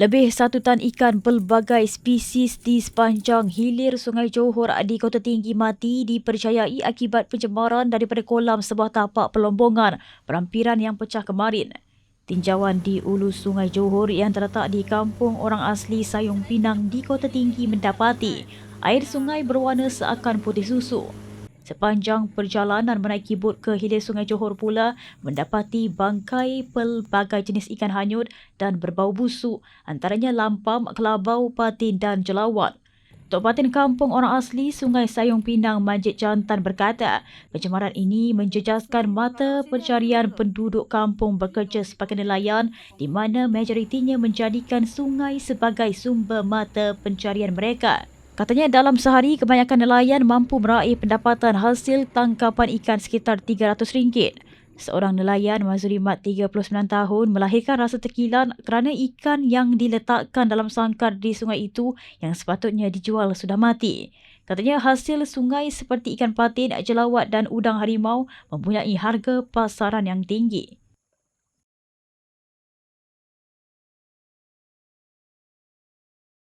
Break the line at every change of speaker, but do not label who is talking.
Lebih satu tan ikan pelbagai spesies di sepanjang hilir Sungai Johor di Kota Tinggi mati dipercayai akibat pencemaran daripada kolam sebuah tapak pelombongan perampiran yang pecah kemarin. Tinjauan di ulu Sungai Johor yang terletak di kampung orang asli Sayung Pinang di Kota Tinggi mendapati air sungai berwarna seakan putih susu. Sepanjang perjalanan menaiki bot ke hilir Sungai Johor pula mendapati bangkai pelbagai jenis ikan hanyut dan berbau busuk antaranya lampam, kelabau, patin dan jelawat. Tok Patin Kampung Orang Asli Sungai Sayung Pinang Majid Jantan berkata, pencemaran ini menjejaskan mata pencarian penduduk kampung bekerja sebagai nelayan di mana majoritinya menjadikan sungai sebagai sumber mata pencarian mereka. Katanya dalam sehari kebanyakan nelayan mampu meraih pendapatan hasil tangkapan ikan sekitar RM300. Seorang nelayan Mazuri Mat 39 tahun melahirkan rasa tekilan kerana ikan yang diletakkan dalam sangkar di sungai itu yang sepatutnya dijual sudah mati. Katanya hasil sungai seperti ikan patin, jelawat dan udang harimau mempunyai harga pasaran yang tinggi.